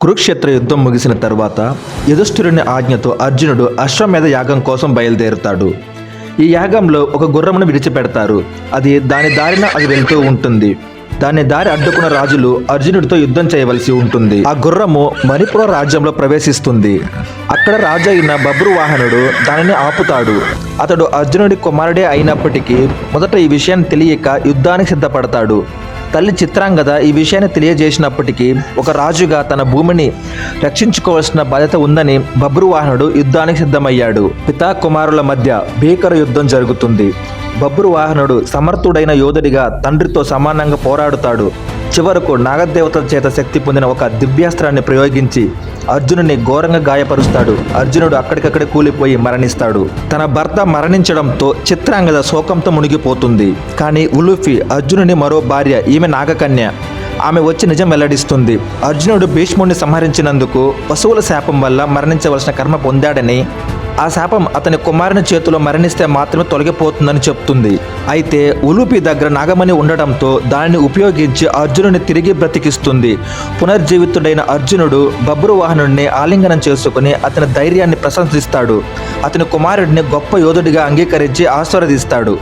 కురుక్షేత్ర యుద్ధం ముగిసిన తర్వాత యుధిష్ఠిరుని ఆజ్ఞతో అర్జునుడు అశ్వమేధ యాగం కోసం బయలుదేరుతాడు. ఈ యాగంలో ఒక గుర్రమును విడిచిపెడతారు. అది దాని దారిన అది వెళ్తూ ఉంటుంది. దాని దారి అడ్డుకున్న రాజులు అర్జునుడితో యుద్ధం చేయవలసి ఉంటుంది. ఆ గుర్రము మణిపుర రాజ్యంలో ప్రవేశిస్తుంది. అక్కడ రాజు అయిన బబ్రు వాహనుడు దానిని ఆపుతాడు. అతడు అర్జునుడి కుమారుడే అయినప్పటికీ మొదట ఈ విషయాన్ని తెలియక యుద్ధానికి సిద్ధపడతాడు. తల్లి చిత్రాంగద ఈ విషయాన్ని తెలియజేసినప్పటికీ ఒక రాజుగా తన భూమిని రక్షించుకోవాల్సిన బాధ్యత ఉందని బబ్రువాహనుడు యుద్ధానికి సిద్ధమయ్యాడు. పితా కుమారుల మధ్య భీకర యుద్ధం జరుగుతుంది. బబ్రువాహనుడు సమర్థుడైన యోధుడిగా తండ్రితో సమానంగా పోరాడుతాడు. చివరకు నాగదేవతల చేత శక్తి పొందిన ఒక దివ్యాస్త్రాన్ని ప్రయోగించి అర్జునుని ఘోరంగా గాయపరుస్తాడు. అర్జునుడు అక్కడికక్కడే కూలిపోయి మరణిస్తాడు. తన భర్త మరణించడంతో చిత్రాంగద శోకంతో మునిగిపోతుంది. కానీ ఉలుఫి అర్జునుని మరో భార్య ఈమె నాగకన్య. ఆమె వచ్చి నిజం వెల్లడిస్తుంది. అర్జునుడు భీష్ముడిని సంహరించినందుకు పశువుల శాపం వల్ల మరణించవలసిన కర్మ పొందాడని ఆ శాపం అతని కుమారుని చేతిలో మరణిస్తే మాత్రమే తొలగిపోతుందని చెప్తుంది. అయితే ఉలూపి దగ్గర నాగమణి ఉండడంతో దానిని ఉపయోగించి అర్జునుని తిరిగి బ్రతికిస్తుంది. పునర్జీవితుడైన అర్జునుడు బబ్రువాహనుడిని ఆలింగనం చేసుకుని అతని ధైర్యాన్ని ప్రశంసిస్తాడు. అతని కుమారుడిని గొప్ప యోధుడిగా అంగీకరించి ఆశీర్వదిస్తాడు.